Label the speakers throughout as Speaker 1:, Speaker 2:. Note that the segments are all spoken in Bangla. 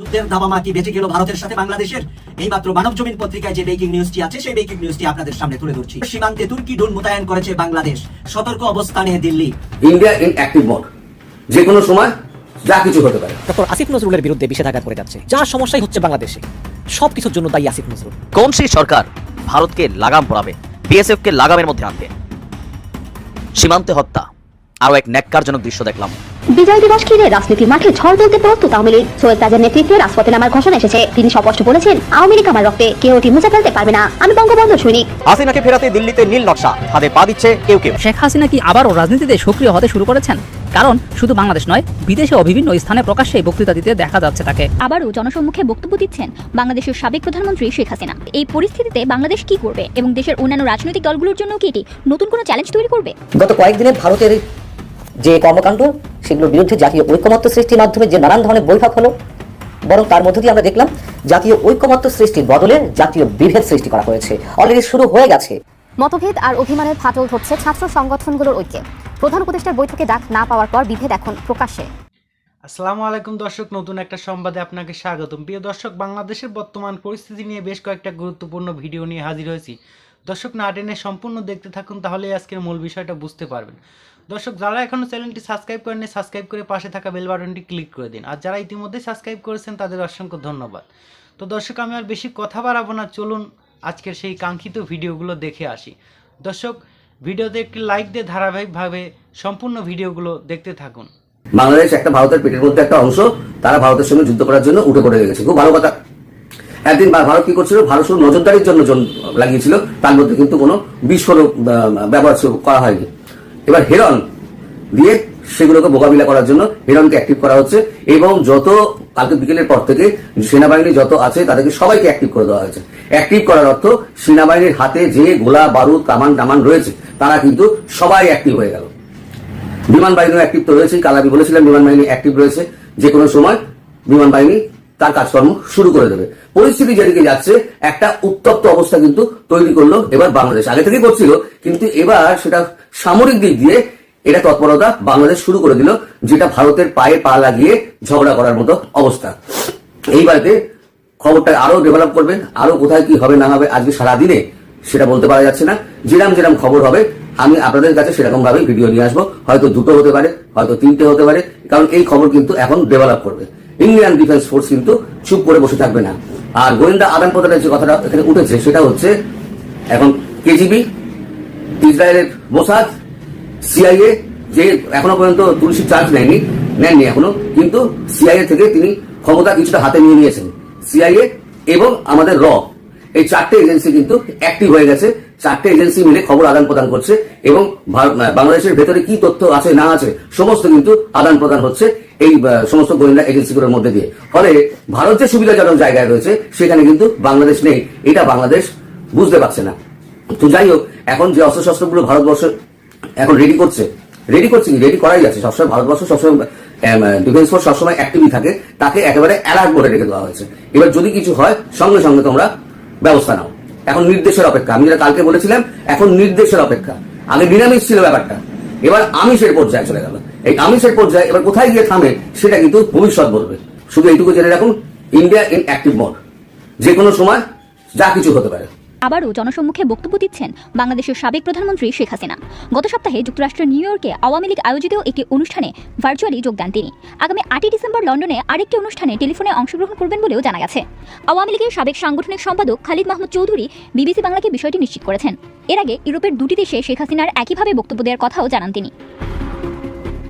Speaker 1: যুদ্ধের দাবামা কি বেঁচে গেল ভারতের সাথে বাংলাদেশের। এই মাত্র মানব জমিন পত্রিকায় যে ব্রেকিং নিউজটি আছে সেই ব্রেকিং নিউজটি আপনাদের সামনে তুলে ধরছি। সীমান্তে তুর্কি ড্রোন মোতায়েন করেছে বাংলাদেশ। সতর্ক অবস্থানে Delhi.
Speaker 2: India in active mode যে কোনো সময় যা কিছু হতে পারে।
Speaker 3: ডক্টর আসিফ নজরুলের বিরুদ্ধে বিষেধাঘাত করে যাচ্ছে। যা সমস্যাই হচ্ছে বাংলাদেশে। সব কিছুর জন্য দায়ী আসিফ নজরুল।
Speaker 4: কোন সেই সরকার ভারতকে লাগাম পড়াবে বিএসএফকে লাগামের মধ্যে আনবে সীমান্তে হত্যা। আরও এক ন্যাক্কারজনক দৃশ্য দেখলাম।
Speaker 5: বিজয় দিবস ঘিরে রাজনীতির মাঠে ঝড় তুলতে প্রস্তুত আওয়ামী লীগ সৈয়দ তাজের নেতৃত্বে রাজপথে নামার ঘোষণা এসেছে। তিনি স্পষ্ট বলেছেন আওয়ামী লীগ আমার রক্তে কেউ এটি মুছে ফেলতে পারবে না। আমি বঙ্গবন্ধু সৈনিক।
Speaker 4: হাসিনাকে ফেরাতে দিল্লিতে নীল নকশা। হাতে পা দিচ্ছে কেউ কেউ।
Speaker 6: শেখ হাসিনা কি আবারও রাজনীতিতে সক্রিয় হতে শুরু করেছেন? কারণ শুধু বাংলাদেশ নয় বিদেশেও বিভিন্ন স্থানে প্রকাশ্যে বক্তৃতা দিতে দেখা যাচ্ছে তাকে।
Speaker 7: আবারও জনসম্মুখে বক্তব্য দিচ্ছেন বাংলাদেশের সাবেক প্রধানমন্ত্রী শেখ হাসিনা। এই পরিস্থিতিতে বাংলাদেশ কি করবে? এবং দেশের অন্যান্য রাজনৈতিক দলগুলোর জন্য কি এটি নতুন কোনো চ্যালেঞ্জ তৈরি করবে?
Speaker 3: গত কয়েকদিনে ভারতের যে কর্মকাণ্ড সেগুলোর বিরুদ্ধে জাতীয় ঐক্যমত্য সৃষ্টির মাধ্যমে যে নানান ধরনের বৈঠক হলো বরং তার মধ্য দিয়ে আমরা দেখলাম জাতীয় ঐক্যমত্য সৃষ্টির বদলে জাতীয় বিভেদ সৃষ্টি করা হয়েছে। অলরেডি শুরু হয়ে গেছে।
Speaker 5: মতভেদ আর অভিমানের ফাটল ধরছে ছাত্র সংগঠনগুলোর ঐক্যে। প্রধান উপদেষ্টার বৈঠকে ডাক না পাওয়ার পর বিভেদ এখন প্রকাশ্যে।
Speaker 8: আসসালামু আলাইকুম দর্শক নতুন একটা সংবাদে আপনাকে স্বাগতম। প্রিয় দর্শক বাংলাদেশের বর্তমান পরিস্থিতি নিয়ে বেশ কয়েকটা গুরুত্বপূর্ণ ভিডিও নিয়ে হাজির হয়েছি। দর্শক না টেনে সম্পূর্ণ দেখতে থাকুন তাহলে আজকের মূল বিষয়টা বুঝতে পারবেন। দর্শক, যারা এখনও চ্যানেলটি সাবস্ক্রাইব করেননি, সাবস্ক্রাইব করে পাশে থাকা বেল বাটনটি ক্লিক করে দিন। আর যারা ইতিমধ্যে সাবস্ক্রাইব করেছেন, তাদের অসংখ্য ধন্যবাদ। তো দর্শক, আমি আর বেশি কথা বাড়াবো না। চলুন আজকের সেই কাঙ্ক্ষিত ভিডিওগুলো দেখে আসি। দর্শক, ভিডিওতে একটি লাইক দিয়ে ধারাবাহিকভাবে সম্পূর্ণ ভিডিওগুলো দেখতে থাকুন।
Speaker 2: বাংলাদেশ একটা ভারতের পেটের মধ্যে একটা অংশ, তারা ভারতের সঙ্গে যুদ্ধ করার জন্য উঠে পড়ে গেছে। খুব ভালো কথা। একদিন ভারত কি করছিল? ভারত শুধু নজরদারির জন্য লাগিয়েছিল, তার মধ্যে কিন্তু কোনো বিস্ফোরক ব্যবহার করা হয়নি। এবার হেরন দিয়ে সেগুলোকে মোকাবিলা করার জন্য হেরনকে অ্যাক্টিভ করা হচ্ছে এবং যত কালকে বিকেলের পর থেকে সেনাবাহিনী যত আছে তাদেরকে সবাইকে অ্যাক্টিভ করে দেওয়া হয়েছে। অ্যাক্টিভ করার অর্থ সেনাবাহিনীর হাতে যে গোলা, বারুদ, কামান টামান রয়েছে, তারা কিন্তু সবাই অ্যাক্টিভ হয়ে গেল। বিমান বাহিনীও অ্যাক্টিভ তো রয়েছে কাল আমি বলেছিলাম বিমান বাহিনী অ্যাক্টিভ রয়েছে। যে কোনো সময় বিমান বাহিনী তার কাজকর্ম শুরু করে দেবে। পরিস্থিতি যেদিকে যাচ্ছে, একটা উত্তপ্ত অবস্থা কিন্তু তৈরি করল এবার বাংলাদেশ। আগে থেকে করছিল কিন্তু এবার সেটা সামরিক দিক দিয়ে এটা তৎপরতা বাংলাদেশ শুরু করে দিল, যেটা ভারতের পায়ে পা লাগিয়ে ঝগড়া করার মতো অবস্থা। এইবারেতে খবরটা আরও ডেভেলপ করবে, আরও কোথায় কি হবে না হবে আজকে সারাদিনে সেটা বলতে পারা যাচ্ছে না। যেরাম যেরাম খবর হবে, আমি আপনাদের কাছে সেরকম ভাবে ভিডিও নিয়ে আসব। হয়তো দুটো হতে পারে, হয়তো তিনটে হতে পারে, কারণ এই খবর কিন্তু এখন ডেভেলপ করবে। ইন্ডিয়ান ডিফেন্স ফোর্স কিন্তু চুপ করে বসে থাকবে না। আর গোয়েন্দা আদান প্রদানের যে কথাটা এখানে উঠেছে, সেটা হচ্ছে এখন কেজিবি ইসরায়েলের মোসাদ সিআইএ যে এখনও পর্যন্ত তুলসী চার্জ নেয়নি, নেননি এখনও, কিন্তু সিআইএ থেকে তিনি ক্ষমতা কিছুটা হাতে নিয়ে নিয়েছেন। সিআইএ এবং আমাদের র, এই চারটে এজেন্সি কিন্তু অ্যাক্টিভ হয়ে গেছে। চারটে এজেন্সি মিলে খবর আদান প্রদান করছে এবং বাংলাদেশের ভেতরে কি তথ্য আছে, না আছে, সমস্ত কিন্তু আদান প্রদান হচ্ছে এই সমস্ত গোয়েন্দা এজেন্সিগুলোর মধ্যে দিয়ে। ফলে ভারত যে সুবিধাজনক জায়গায় রয়েছে, সেখানে কিন্তু বাংলাদেশ নেই। এটা বাংলাদেশ বুঝতে পারছে না। তো যাই হোক এখন যে অস্ত্রশস্ত্রগুলো ভারতবর্ষ এখন রেডি করছে রেডি করছে রেডি করাই আছে সবসময় ভারতবর্ষ সবসময় ডিফেন্স ফোর্স সবসময় অ্যাক্টিভই থাকে। তাকে একেবারে অ্যালার্ট করে রেখে দেওয়া হয়েছে। এবার যদি কিছু হয়, সঙ্গে সঙ্গে তোমরা ব্যবস্থা নাও। এখন নির্দেশের অপেক্ষা। আমি যেটা কালকে বলেছিলাম, এখন নির্দেশের অপেক্ষা। আগে নিরামিষ ছিল ব্যাপারটা। এবার আমিষের পর্যায়ে চলে গেল। এই আমিষের পর্যায়ে এবার কোথায় গিয়ে থামে, সেটা কিন্তু ভবিষ্যৎ বলবে। শুধু এইটুকু জেনে রাখুন ইন্ডিয়া ইন অ্যাক্টিভ মোড যে কোনো সময় যা কিছু হতে পারে।
Speaker 7: আবারও জনসম্মুখে বক্তব্য দিচ্ছেন বাংলাদেশের সাবেক প্রধানমন্ত্রী শেখ হাসিনা। গত সপ্তাহে যুক্তরাষ্ট্রের নিউ ইয়র্কে আওয়ামী লীগ আয়োজিত একটি অনুষ্ঠানে ভার্চুয়ালি যোগ দেন তিনি। আগামী আটই ডিসেম্বর লন্ডনে আরেকটি অনুষ্ঠানে টেলিফোনে অংশগ্রহণ করবেন বলেও জানা গেছে। আওয়ামী লীগের সাবেক সাংগঠনিক সম্পাদক খালিদ মাহমুদ চৌধুরী বিবিসি বাংলাকে বিষয়টি নিশ্চিত করেছেন। এর আগে ইউরোপের দুটি দেশে শেখ হাসিনার একইভাবে বক্তব্য দেওয়ার কথাও জানান তিনি।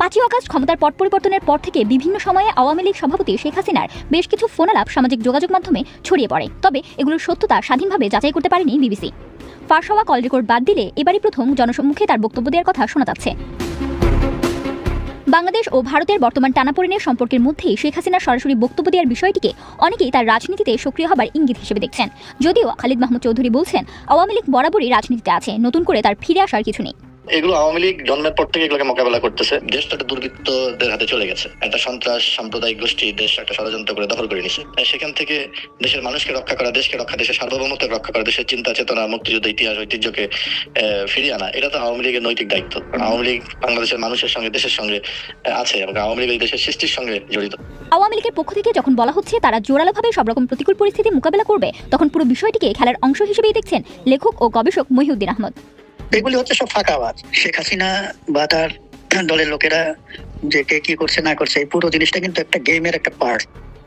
Speaker 7: পাঁচই অগাস্ট ক্ষমতার পট পরিবর্তনের পর থেকে বিভিন্ন সময়ে আওয়ামী লীগ সভাপতি শেখ হাসিনার বেশ কিছু ফোনালাপ সামাজিক যোগাযোগ মাধ্যমে ছড়িয়ে পড়ে। তবে এগুলোর সত্যতা স্বাধীনভাবে যাচাই করতে পারেনি বিবিসি। ফাঁস হওয়া কল রেকর্ড বাদ দিলে এবারই প্রথম জনসম্মুখে তার বক্তব্য দেওয়ার কথা শোনা যাচ্ছে। বাংলাদেশ ও ভারতের বর্তমান টানাপোড়েনের সম্পর্কের মধ্যেই শেখ হাসিনার সরাসরি বক্তব্য দেওয়ার বিষয়টিকে অনেকেই তার রাজনীতিতে সক্রিয় হবার ইঙ্গিত হিসেবে দেখছেন। যদিও খালিদ মাহমুদ চৌধুরী বলছেন, আওয়ামী লীগ বরাবরই রাজনীতিতে আছে, নতুন করে তার ফিরে আসার কিছু নেই।
Speaker 9: এগুলো আওয়ামী লীগ জন্মের পর থেকে এগুলোকে মোকাবেলা করতেছে। দেশটা একটা দুর্বৃত্তদের হাতে চলে গেছে। একটা সন্ত্রাস সাম্প্রদায়িক গোষ্ঠী দেশ একটা ষড়যন্ত্র করে দখল করে নিছে। তাই সেখান থেকে দেশের মানুষকে রক্ষা করা দেশকে রক্ষা দেশের সার্বভৌমত্ব রক্ষা করা দেশের চিন্তা চেতনা মুক্তিযুদ্ধ ইতিহাস ঐতিহ্যকে আহ, ফিরিয়ে আনা এটা তো আওয়ামী লীগের নৈতিক দায়িত্ব। আওয়ামী লীগ বাংলাদেশের মানুষের সঙ্গে দেশের সঙ্গে আছে এবং আওয়ামী লীগ এই দেশের সৃষ্টির সঙ্গে জড়িত।
Speaker 7: আওয়ামী লীগের পক্ষ থেকে যখন বলা হচ্ছে তারা জোরালোভাবে সব রকম প্রতিকূল পরিস্থিতি মোকাবেলা করবে তখন পুরো বিষয়টিকে খেলার অংশ হিসেবেই দেখছেন লেখক ও গবেষক মহিউদ্দিন আহমদ।
Speaker 10: এগুলি হচ্ছে সব ফাঁকা আওয়াজ শেখ হাসিনা বা তার দলের লোকেরা যে কে কি করছে না করছে এই পুরো জিনিসটা কিন্তু একটা গেমের একটা পার্ট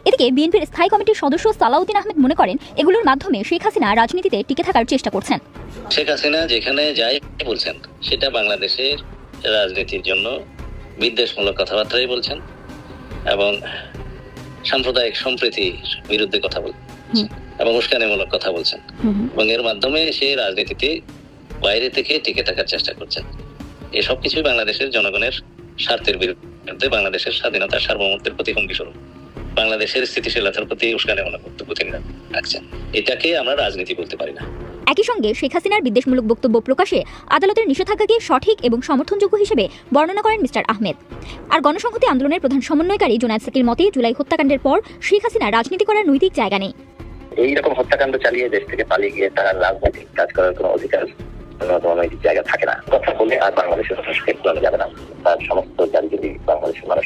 Speaker 7: এদিকে বিএনপির স্থায়ী কমিটির সদস্য সালাউদ্দিন আহমেদ মনে করেন এগুলোর মাধ্যমে শেখ হাসিনা রাজনীতিতে টিকে থাকার চেষ্টা করছেন।
Speaker 11: শেখ হাসিনা যেখানে যাই বলছেন সেটা বাংলাদেশের রাজনীতির জন্য বিদ্বেষমূলক কথাবার্তাই বলছেন এবং সাম্প্রদায়িক সম্প্রীতির বিরুদ্ধে কথা বলছেন এবং উস্কানিমূলক কথা বলছেন। এবং এর মাধ্যমে সে রাজনীতিতে বাইরে থেকে টিকে থাকার চেষ্টা করছেন। এসব কিছুই বাংলাদেশের জনগণের স্বার্থের বিরুদ্ধে বাংলাদেশের স্বাধীনতার সার্বভৌমত্বের প্রতি হুমকি স্বরূপ। বাংলাদেশের স্থিতিশীলতার প্রতি উস্কানিমূলক বক্তব্য তিনি রাখছেন এটাকে আমরা রাজনীতি বলতে পারি না।
Speaker 7: একই সঙ্গে শেখ হাসিনার বিদ্বেষমূলক বক্তব্য প্রকাশে আদালতের নিষেধাজ্ঞাকে সঠিক এবং সমর্থনযোগ্য হিসেবে বর্ণনা করেন মিস্টার আহমেদ। আর গণসংহতি আন্দোলনের প্রধান সমন্বয়কারী জোনায়দ সাকির মতে জুলাই হত্যাকাণ্ডের পর শেখ হাসিনা রাজনীতি করার নৈতিক জায়গা নেই।
Speaker 11: এইরকম হত্যাকাণ্ড চালিয়ে দেশ থেকে পালিয়ে গিয়ে তার রাজনৈতিক কাজ করার কোনো অধিকার জায়গা থাকে না। কথা বলে আর বাংলাদেশের যাবে না। তার সমস্ত বাংলাদেশের মানুষ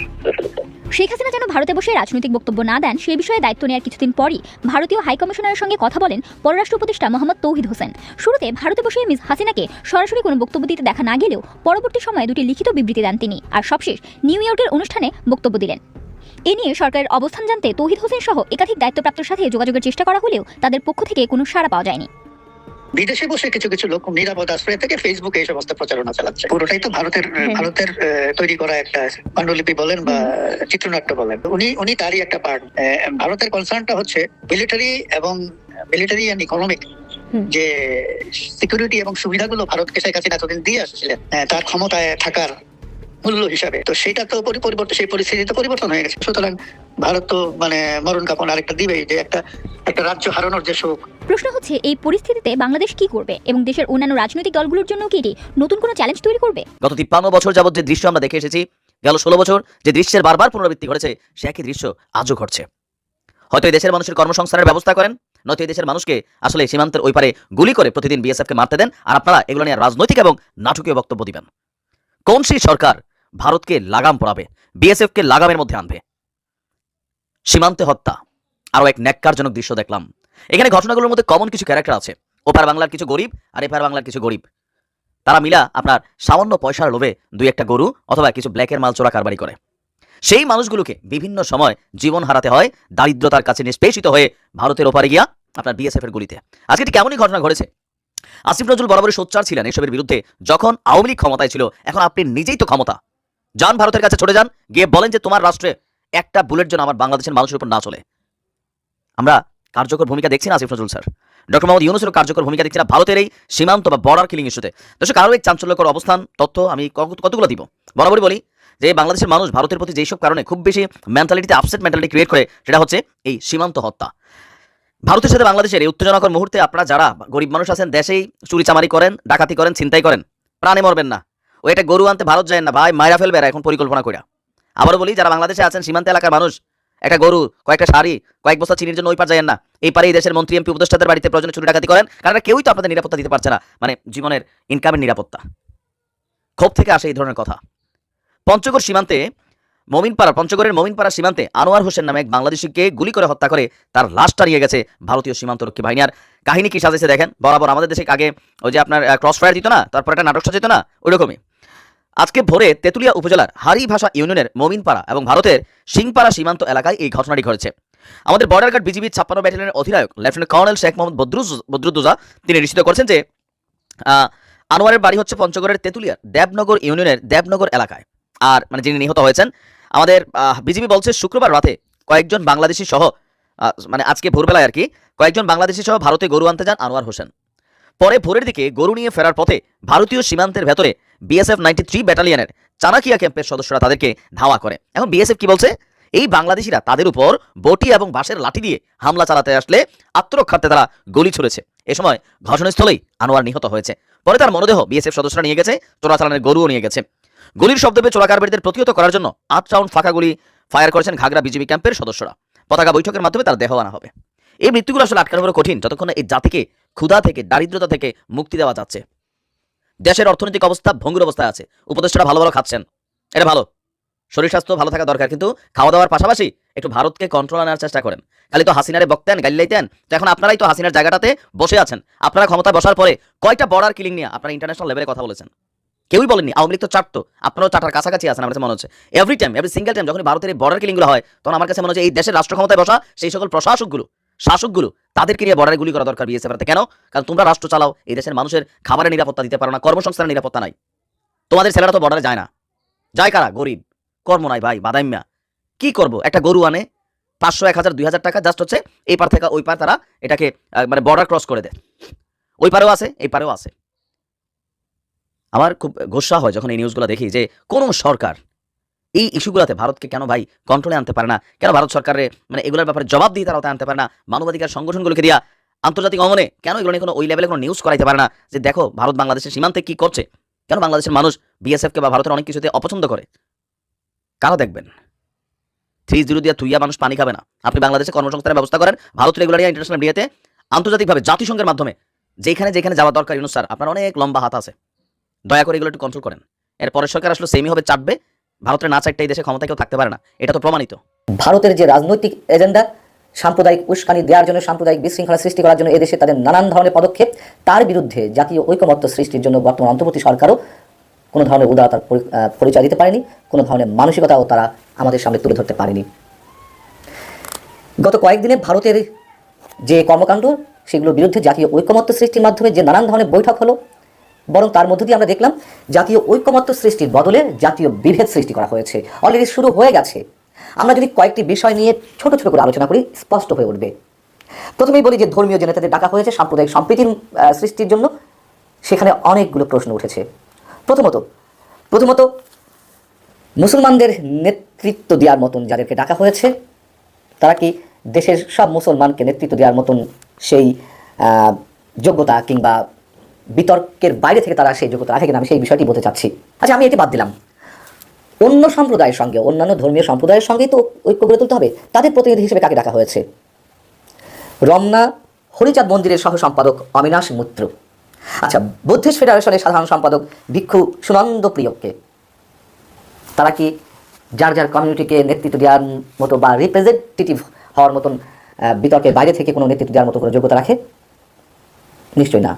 Speaker 7: শেখ হাসিনা যেন ভারতে বসে রাজনৈতিক বক্তব্য না দেন, সে বিষয়ে দায়িত্ব নেওয়ার কিছুদিন পরই ভারতীয় হাইকমিশনারের সঙ্গে কথা বলেন পররাষ্ট্র উপদেষ্টা মোহাম্মদ তৌহিদ হোসেন। শুরুতে ভারতে বসে মিস হাসিনাকে সরাসরি কোনো বক্তব্য দিতে দেখা না গেলেও পরবর্তী সময়ে দুটি লিখিত বিবৃতি দেন তিনি আর সবশেষ নিউ ইয়র্কের অনুষ্ঠানে বক্তব্য দিলেন। এ নিয়ে সরকারের অবস্থান জানতে তৌহিদ হোসেন সহ একাধিক দায়িত্বপ্রাপ্তর সাথে যোগাযোগের চেষ্টা করা হলেও তাদের পক্ষ থেকে কোনো সাড়া পাওয়া যায়নি।
Speaker 10: বিদেশে বসে কিছু কিছু লোক নিরাপদ আশ্রয় থেকে ফেসবুকে এই সমস্ত প্রচারণা চালাচ্ছে। পুরোটাই তো ভারতের ভারতের আহ, তৈরি করা একটা পাণ্ডুলিপি বলেন বা চিত্রনাট্য বলেন। উনি উনি তারই একটা পার্ট ভারতের কনসার্নটা হচ্ছে মিলিটারি এবং মিলিটারি অ্যান্ড ইকোনমিক যে সিকিউরিটি এবং সুবিধাগুলো ভারতকে শেখ হাসিনা এতদিন দিয়ে আসছিলেন তার ক্ষমতায় থাকার মূল্য হিসাবে। তো সেটা তো পরিবর্তন সেই পরিস্থিতি তো পরিবর্তন হয়ে গেছে। সুতরাং ভারত তো মানে মরণ কাপন আরেকটা দিবেই যে একটা একটা রাজ্য হারানোর যে শোক
Speaker 7: প্রশ্ন হচ্ছে এই পরিস্থিতিতে বাংলাদেশ কি করবে? এবং দেশের অন্যান্য রাজনৈতিক দলগুলোর জন্য কি নতুন কোনো চ্যালেঞ্জ তৈরি করবে?
Speaker 4: গত তিপ্পান্ন বছর যাবত যে দৃশ্য আমরা দেখে এসেছি গেল ষোলো বছর যে দৃশ্যের বারবার পুনরাবৃত্তি ঘটেছে সে একই দৃশ্য আজও ঘটছে। হয়তো এই দেশের মানুষের কর্মসংস্থানের ব্যবস্থা করেন নয়তো এই দেশের মানুষকে আসলে সীমান্তের ওই পারে গুলি করে প্রতিদিন বিএসএফকে মারতে দেন আর আপনারা এগুলো নিয়ে রাজনৈতিক এবং নাটকীয় বক্তব্য দিবেন। কোন সেই সরকার ভারতকে লাগাম পড়াবে বিএসএফকে লাগামের মধ্যে আনবে। সীমান্তে হত্যা, আরও এক ন্যাক্কারজনক দৃশ্য দেখলাম। এখানে ঘটনাগুলোর মধ্যে কমন কিছু ক্যারেক্টার আছে। ওপার বাংলার কিছু গরিব, আর এপার বাংলার কিছু গরিব। তারা মিলা আপনার সামান্য পয়সার লোভে দুই একটা গরু অথবা কিছু ব্ল্যাকের মাল চোরা কারবারি করে। সেই মানুষগুলোকে বিভিন্ন সময় জীবন হারাতে হয়, দারিদ্রতার কাছে নিষ্পেষিত হয়ে ভারতের ওপারে গিয়া আপনার বিএসএফ এর গুলিতে। আজকে কেমনই ঘটনা ঘটেছে। আসিফ নজরুল বরাবরই সোচ্চার ছিলেন এসবের বিরুদ্ধে, যখন আওয়ামী লীগ ক্ষমতায় ছিল, এখন আপনি নিজেই তো ক্ষমতা। যান ভারতের কাছে চলে যান, গিয়ে বলেন যে তোমার রাষ্ট্রে একটা বুলেট যেন আমার বাংলাদেশের মানুষের উপর না চলে। আমরা কার্যকর ভূমিকা দেখছি না, আসিফ নজরুল স্যার। ডক্টর মোহাম্মদ ইউনুসেরও কার্যকর ভূমিকা দেখছি না, ভারতের এই সীমান্ত বা বর্ডার কিলিং ইস্যুতে দর্শক, আরও এক চাঞ্চল্যকর অবস্থান, তথ্য আমি কতগুলো দিব। বরাবরই বলি যে বাংলাদেশের মানুষ ভারতের প্রতি যেসব কারণে খুব বেশি মেন্টালিটিতে আপসেট মেন্টালিটি ক্রিয়েট করে, সেটা হচ্ছে এই সীমান্ত হত্যা। ভারতের সাথে বাংলাদেশের এই উত্তেজনাকর মুহূর্তে আপনারা যারা গরিব মানুষ আছেন, দেশেই চুরি চামারি করেন, ডাকাতি করেন, ছিনতাই করেন, প্রাণে মরবেন না। ওই একটা গরু আনতে ভারত যায় না, ভাই মায়েরা ফেলবে এখন পরিকল্পনা করে আবারও বলি, যারা বাংলাদেশে আছেন, সীমান্ত এলাকার মানুষ, একটা গরু, কয়েকটা শাড়ি, কয়েক বস্তা চিনির জন্য ওই পার যায় না। এই পারে এই দেশের মন্ত্রী, এমপি, উপদেষ্টাদের বাড়িতে প্রয়োজনে ছুটি ডাকাতি করেন, কারণ কেউই তো আপনাদের নিরাপত্তা দিতে পারছে না। মানে জীবনের ইনকামের নিরাপত্তা। ক্ষোভ থেকে আসে এই ধরনের কথা। পঞ্চগড় সীমান্তে, মমিনপাড়া, পঞ্চগড়ের মমিনপাড়া সীমান্তে আনোয়ার হোসেন নামে এক বাংলাদেশিকে গুলি করে হত্যা করে তার লাশটা নিয়ে গেছে ভারতীয় সীমান্তরক্ষী বাহিনী। আর কাহিনী কি সাজেছে দেখেন? বরাবর আমাদের দেশে আগে ওই যে আপনার ক্রস ফায়ার দিত না, তারপর একটা নাটক সাজিত না, ওইরকমই। আজকে ভোরে তেতুলিয়া উপজেলার হারি ভাষা ইউনিয়নের মমিনপাড়া এবং ভারতের সিংপাড়া সীমান্ত এলাকায় এই ঘটনাটি ঘটেছে। আমাদের বর্ডার গার্ড বিজিবি ছাপ্পান্ন ব্যাটালিয়নের অধিনায়ক লেফটেন্যান্ট কর্নেল শেখ মোহাম্মদ বদরুজ বদরুদ্দোজা, তিনি নিশ্চিত করেছেন যে আনোয়ারের বাড়ি হচ্ছে পঞ্চগড়ের তেতুলিয়ার দেবনগর ইউনিয়নের দেবনগর এলাকায়। আর মানে যিনি নিহত হয়েছেন, আমাদের বিজিবি বলছে শুক্রবার রাতে কয়েকজন বাংলাদেশি সহ মানে আজকে ভোরবেলায় আর কি, কয়েকজন বাংলাদেশি সহ ভারতে গরু আনতে যান আনোয়ার হোসেন। পরে ভোরের দিকে গরু নিয়ে ফেরার পথে ভারতীয় সীমান্তের ভেতরে বিএসএফ নাইনটি থ্রি ব্যাটালিয়নের চানাকিয়া ক্যাম্পের সদস্যরা তাদেরকে ধাওয়া করে। এখন বিএসএফ কি বলছে? এই বাংলাদেশিরা তাদের উপর বটি এবং বাঁশের লাঠি দিয়ে হামলা চালাতে আসলে আত্মরক্ষার্থে তারা গুলি ছুড়েছে। এ সময় ঘটনাস্থলেই আনোয়ার নিহত হয়েছে। পরে তার মরদেহ বিএসএফ সদস্যরা নিয়ে গেছে, চোরাচালানের গরুও নিয়ে গেছে। গুলির শব্দ পেয়ে চোরাকারবারিদের প্রতিহত করার জন্য আট রাউন্ড ফাঁকা গুলি ফায়ার করেছেন ঘাগরা বিজেপি ক্যাম্পের সদস্যরা। পতাকা বৈঠকের মাধ্যমে তার দেহ আনা হবে। এই মৃত্যুগুলো আসলে আটকানো কঠিন, যতক্ষণ এই জাতিকে ক্ষুধা থেকে, দারিদ্রতা থেকে মুক্তি দেওয়া যাচ্ছে। দেশের অর্থনৈতিক অবস্থা ভঙ্গুর অবস্থায় আছে। উপদেষ্টারা ভালো ভালো খাচ্ছেন। এটা ভালো। শরীর স্বাস্থ্য ভালো থাকা দরকার, কিন্তু খাওয়া দাওয়ার পাশাপাশি একটু ভারতকে কন্ট্রোল আনার চেষ্টা করেন। খালি তো হাসিনারে বকতেন গালিলাইতেন তো এখন আপনারাই তো হাসিনার জায়গাটাতে বসে আছেন। আপনারা ক্ষমতায় বসার পরে কয়টা বর্ডার কিলিং নিয়ে আপনারা ইন্টারন্যাশনাল লেভেলে কথা বলেছেন? কেউই বলেননি, আওয়ামী লীগ তো চারটো আপনারাও চারটার কাছাকাছি আছেন আমার কাছে মনে হচ্ছে। Every time every single time যখন ভারতের এই বর্ডার কিলিংগুলো হয়, তখন আমার কাছে মনে হচ্ছে এই দেশের রাষ্ট্র ক্ষমতায় বসা সেই সকল প্রশাসকগুলো শাসকগুলো তাদেরকে নিয়ে বর্ডারে গুলি করা দরকার বিএসএফ কেন? কারণ তোমরা রাষ্ট্র চালাও, এই দেশের মানুষের খাবারের নিরাপত্তা দিতে পারো না, কর্মসংস্থানের নিরাপত্তা নাই। তোমাদের ছেলেরা তো বর্ডারে যায় না। যায় কারা? গরিব। কর্ম নাই ভাই, বাদাইম্যা। কি করব? একটা গরু আনে, পাঁচশো, এক হাজার, দুই হাজার টাকা জাস্ট হচ্ছে এই পার থেকে ওই পার তারা এটাকে মানে বর্ডার ক্রস করে দেয়। ওই পারেও আছে, এই পারেও আছে। আমার খুব গোসা হয় যখন এই নিউজগুলো দেখি যে কোন সরকার এই ইস্যুগুলোতে ভারতকে কেন ভাই কন্ট্রোলে আনতে পারে না? কেন ভারত সরকারের মানে এগুলোর ব্যাপারে জবাব দিয়ে তারা আনতে পারে না? মানবাধিকার সংগঠনগুলোকে দিয়া আন্তর্জাতিক অঙ্গনে কেন এগুলো নিয়ে কোনো ওই লেভেলে কোনো নিউজ করাইতে পারে না? যে দেখো, ভারত বাংলাদেশের সীমান্তে কি করছে? কেন বাংলাদেশের মানুষ বিএসএফকে বা ভারতের অনেক কিছুতে অপছন্দ করে? কারা দেখবেন? থ্রি জিরো দিয়া তুইয়া মানুষ পানি খাবে না। আপনি বাংলাদেশে কর্মসংস্থানের ব্যবস্থা করেন, ভারত রেগুলার ইন্টারন্যাশনাল মিডিয়াতে আন্তর্জাতিকভাবে জাতিসংঘের মাধ্যমে, যেখানে যেখানে যাওয়া দরকার, ইউনুস আপনার অনেক লম্বা হাত আছে। দয়া করে এগুলো একটু কন্ট্রোল করেন। এর পরের সরকার আসলে সেমই হবে, চাটবে। ভারতের না এই দেশে ক্ষমতা কেউ থাকতে পারে না। এটা তো প্রমাণিত।
Speaker 3: ভারতের যে রাজনৈতিক এজেন্ডা, সাম্প্রদায়িক উস্কানি দেওয়ার জন্য, সাম্প্রদায়িক বিশৃঙ্খলা সৃষ্টি করার জন্য এদেশে তাদের নানান ধরনের পদক্ষেপ, তার বিরুদ্ধে জাতীয় ঐকমত্য সৃষ্টির জন্য বর্তমান অন্তর্বর্তী সরকারও কোনো ধরনের উদারতার পরিচয় দিতে পারেনি, কোনো ধরনের মানসিকতাও তারা আমাদের সামনে তুলে ধরতে পারেনি। গত কয়েকদিনে ভারতের যে কর্মকাণ্ড, সেগুলোর বিরুদ্ধে জাতীয় ঐকমত্য সৃষ্টির মাধ্যমে যে নানান ধরনের বৈঠক হলো বরং তার মধ্য দিয়ে আমরা দেখলাম জাতীয় ঐকমত্য সৃষ্টির বদলে জাতীয় বিভেদ সৃষ্টি করা হয়েছে। অলরেডি শুরু হয়ে গেছে। আমরা যদি কয়েকটি বিষয় নিয়ে ছোট ছোট করে আলোচনা করি, স্পষ্ট হয়ে উঠবে। প্রথমেই বলি যে ধর্মীয় যে নেতাদের ডাকা হয়েছে সাম্প্রদায়িক সম্প্রীতির সৃষ্টির জন্য। সেখানে অনেকগুলো প্রশ্ন উঠেছে। প্রথমত প্রথমত, মুসলমানদের নেতৃত্ব দেওয়ার মতন যাদেরকে ডাকা হয়েছে, তারা কি দেশের সব মুসলমানকে নেতৃত্ব দেওয়ার মতন সেই যোগ্যতা কিংবা বিতর্কের বাইরে থেকে তারা সেই যোগ্যতা রাখে কিনা আমি সেই বিষয়টি বলতে চাচ্ছি। আচ্ছা আমি এটি বাদ দিলাম। অন্য সম্প্রদায়ের সঙ্গে, অন্যান্য ধর্মীয় সম্প্রদায়ের সঙ্গেই তো ঐক্য গড়ে তুলতে হবে। তাদের প্রতিনিধি হিসেবে কাকে ডাকা হয়েছে? রমনা হরিচাঁদ মন্দিরের সহ সম্পাদক অবিনাশ মিত্র। আচ্ছা বুদ্ধিস্ট ফেডারেশনের সাধারণ সম্পাদক ভিক্ষু সুনন্দ প্রিয়কে। তারা কি যার যার কমিউনিটিকে নেতৃত্ব দেওয়ার মতো বা রিপ্রেজেন্টেটিভ হওয়ার মতন বিতর্কের বাইরে থেকে কোনো নেতৃত্ব দেওয়ার মতো কোনো যোগ্যতা রাখে? নিশ্চয়ই না।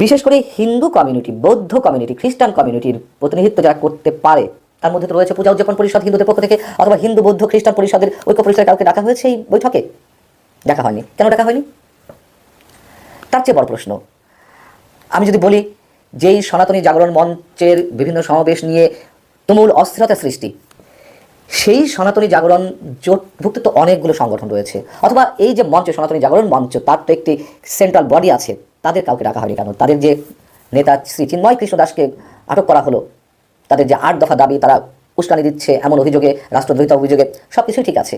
Speaker 3: বিশেষ করে হিন্দু কমিউনিটি বৌদ্ধ কমিউনিটি খ্রিস্টান কমিউনিটির প্রতিনিধিত্ব যারা করতে পারে, তার মধ্যে তো রয়েছে পূজা উদযাপন পরিষদ, হিন্দুদের পক্ষ থেকে, অথবা হিন্দু, বৌদ্ধ, খ্রিস্টান পরিষদের ঐক্য পরিষদের কাউকে ডাকা হয়েছে এই বৈঠকে? দেখা হয়নি। কেন ডাকা হয়নি? তার চেয়ে বড় প্রশ্ন, আমি যদি বলি যেই সনাতনী জাগরণ মঞ্চের বিভিন্ন সমাবেশ নিয়ে তুমুল অস্থিরতা সৃষ্টি, সেই সনাতনী জাগরণ জোটভুক্ত তো অনেকগুলো সংগঠন রয়েছে। অথবা এই যে মঞ্চ, সনাতনী জাগরণ মঞ্চ, তার তো একটি সেন্ট্রাল বডি আছে। তাদের কাউকে রাখা হয়নি কেন তাদের যে নেতা শ্রী চিন্ময় কৃষ্ণ দাসকে আটক করা হলো, তাদের যে আট দফা দাবি তারা উস্কানি দিচ্ছে, এমন অভিযোগে, রাষ্ট্রদ্রোহিতা অভিযোগে সব কিছুই ঠিক আছে।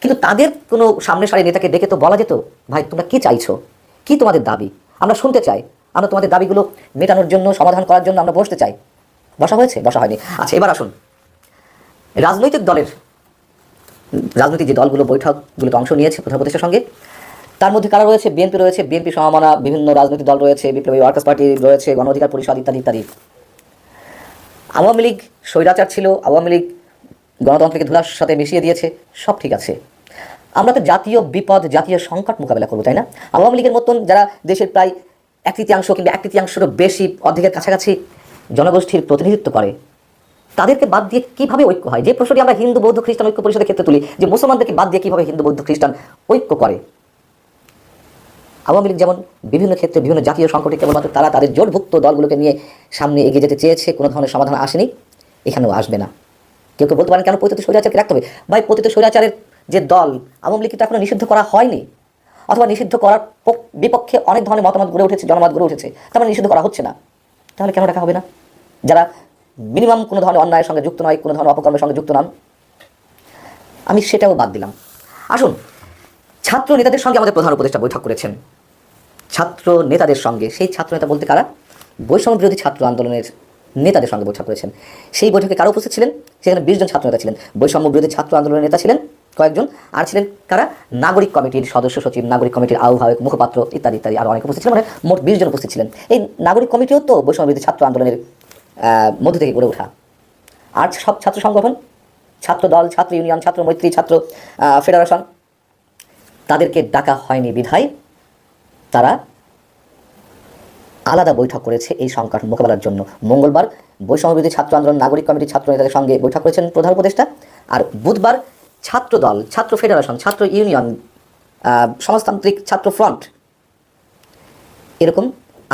Speaker 3: কিন্তু তাদের কোনো সামনে সারি নেতাকে ডেকে তো বলা যেত, ভাই, তোমরা কি চাইছো? কি তোমাদের দাবি? আমরা শুনতে চাই। আমরা তোমাদের দাবিগুলো মেটানোর জন্য, সমাধান করার জন্য আমরা বসতে চাই। বসা হয়েছে? বসা হয়নি। আচ্ছা এবার আসুন। রাজনৈতিক দলের, রাজনৈতিক যে দলগুলো বৈঠকগুলোতে অংশ নিয়েছে প্রধান সঙ্গে তার মধ্যে কারা রয়েছে? বিএনপি রয়েছে, বিএনপি সমমানা বিভিন্ন রাজনৈতিক দল রয়েছে, বিপ্লবী ওয়ার্কার্স পার্টি রয়েছে, গণ অধিকার পরিষদ ইত্যাদি ইত্যাদি। আওয়ামী লীগ স্বৈরাচার ছিল, আওয়ামী লীগ গণতন্ত্রকে ধুলার সাথে মিশিয়ে দিয়েছে, সব ঠিক আছে। আমরা তো জাতীয় বিপদ, জাতীয় সংকট মোকাবেলা করব, তাই না? আওয়ামী লীগের মতন যারা দেশের প্রায় এক তৃতীয়াংশ কিংবা এক তৃতীয়াংশেরও বেশি অর্ধেকের কাছাকাছি জনগোষ্ঠীর প্রতিনিধিত্ব করে, তাদেরকে বাদ দিয়ে কীভাবে ঐক্য হয়? যে প্রশ্নটি আমরা হিন্দু বৌদ্ধ খ্রিস্টান ঐক্য পরিষদের ক্ষেত্রে তুলি, যে মুসলমানদেরকে বাদ দিয়ে কীভাবে হিন্দু বৌদ্ধ খ্রিস্টান ঐক্য করে? আওয়ামী লীগ যেমন বিভিন্ন ক্ষেত্রে বিভিন্ন জাতীয় সংকটে কেবলমাত্র তারা তাদের জোটভুক্ত দলগুলোকে নিয়ে সামনে এগিয়ে যেতে চেয়েছে, কোনো ধরনের সমাধান আসেনি, এখানেও আসবে না। কেউ কেউ বলতে পারেন, কেন পতিত স্বৈরাচারকে রাখতে হবে? ভাই পতিত স্বৈরাচারের যে দল, আওয়ামী লীগকে তো এখনও নিষিদ্ধ করা হয়নি? অথবা নিষিদ্ধ করার পক- বিপক্ষে অনেক ধরনের মতামত গড়ে উঠেছে, জনমত গড়ে উঠেছে তারপরে নিষিদ্ধ করা হচ্ছে না। তাহলে কেন রাখা হবে না? যারা মিনিমাম কোনো ধরনের অন্যায়ের সঙ্গে যুক্ত নয়, কোনো ধরনের অপকর্মের সঙ্গে যুক্ত নন, আমি সেটাও বাদ দিলাম। আসুন, ছাত্র নেতাদের সঙ্গে আমাদের প্রধান উপদেষ্টা বৈঠক করেছেন। ছাত্র নেতাদের সঙ্গে, সেই ছাত্র নেতা বলতে কারা? বৈষম্য বিরোধী ছাত্র আন্দোলনের নেতাদের সঙ্গে বৈঠক করেছেন। সেই বৈঠকে কারা উপস্থিত ছিলেন? সেখানে বিশ জন ছাত্র নেতা ছিলেন। বৈষম্য বিরোধী ছাত্র আন্দোলনের নেতা ছিলেন কয়েকজন। আর ছিলেন কারা? নাগরিক কমিটির সদস্য সচিব, নাগরিক কমিটির আহ্বায়ক, মুখপাত্র ইত্যাদি ইত্যাদি আরও অনেক উপস্থিত ছিলেন। মানে মোট বিশ জন উপস্থিত ছিলেন। এই নাগরিক কমিটিও তো বৈষম্য বিরোধী ছাত্র আন্দোলনের মধ্য থেকে গড়ে ওঠা। আর সব ছাত্র সংগঠন, ছাত্র দল, ছাত্র ইউনিয়ন, ছাত্র মৈত্রী, ছাত্র ফেডারেশন, তাদেরকে ডাকা হয়নি বিধায়। তারা আলাদা বৈঠক করেছে এই সংকট মোকাবেলার জন্য। মঙ্গলবার বৈষম্যবিরোধী ছাত্র আন্দোলন, নাগরিক কমিটির ছাত্র নেতাদের সঙ্গে বৈঠক করেছেন প্রধান উপদেষ্টা। আর বুধবার ছাত্র দল ছাত্র ফেডারেশন, ছাত্র ইউনিয়ন সমাজতান্ত্রিক ছাত্র ফ্রন্ট এরকম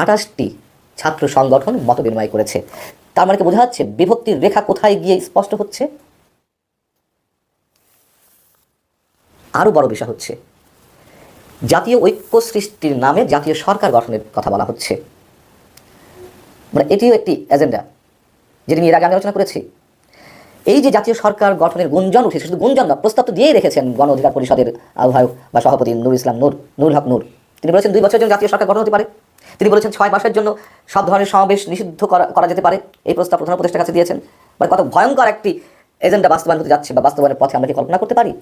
Speaker 3: আঠাশটি ছাত্র সংগঠন মত বিনিময় করেছে। তার মানে বোঝা যাচ্ছে বিভক্তির রেখা কোথায় গিয়ে স্পষ্ট হচ্ছে? আরও বড় বিষয় হচ্ছে জাতীয় ঐক্য সৃষ্টির নামে জাতীয় সরকার গঠনের কথা বলা হচ্ছে। মানে এটিও একটি এজেন্ডা, যেটি নিয়ে এর আগে আমি আলোচনা করেছি। এই যে জাতীয় সরকার গঠনের গুঞ্জন উঠেছে, শুধু গুঞ্জন না, প্রস্তাব তো দিয়েই রেখেছেন গণ অধিকার পরিষদের আহ্বায়ক বা সভাপতি নুর ইসলাম নূর, নুর হক নূর। তিনি বলেছেন দুই বছরের জন্য জাতীয় সরকার গঠন হতে পারে। তিনি বলেছেন ছয় মাসের জন্য সব ধরনের সমাবেশ নিষিদ্ধ করা করা যেতে পারে। এই প্রস্তাব প্রধান উপদেষ্টার কাছে দিয়েছেন। মানে কত ভয়ঙ্কর একটি এজেন্ডা বাস্তবায়ন হতে যাচ্ছে বা বাস্তবায়নের পথে আমরা কি কল্পনা করতে পারি?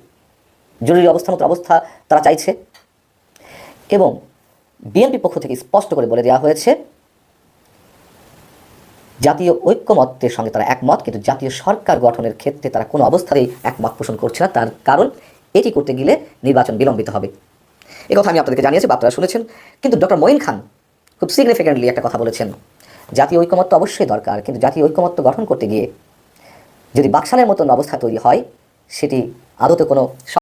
Speaker 3: জরুরি অবস্থা মতো অবস্থা তারা চাইছে। এবং বিএনপি পক্ষ থেকে স্পষ্ট করে বলে দেওয়া হয়েছে, জাতীয় ঐক্যমত্যের সঙ্গে তারা একমত, কিন্তু জাতীয় সরকার গঠনের ক্ষেত্রে তারা কোনো অবস্থাতেই একমত পোষণ করছে না। তার কারণ, এটি করতে গেলে নির্বাচন বিলম্বিত হবে। এ কথা আমি আপনাদেরকে জানিয়েছি, বা আপনারা শুনেছেন, কিন্তু ডক্টর মঈন খান খুব সিগনিফিক্যান্টলি একটা কথা বলেছেন। জাতীয় ঐক্যমত্য অবশ্যই দরকার, কিন্তু জাতীয় ঐক্যমত্য গঠন করতে গিয়ে যদি বাকশালের মতন অবস্থা তৈরি হয়, সেটি আদতে কোনো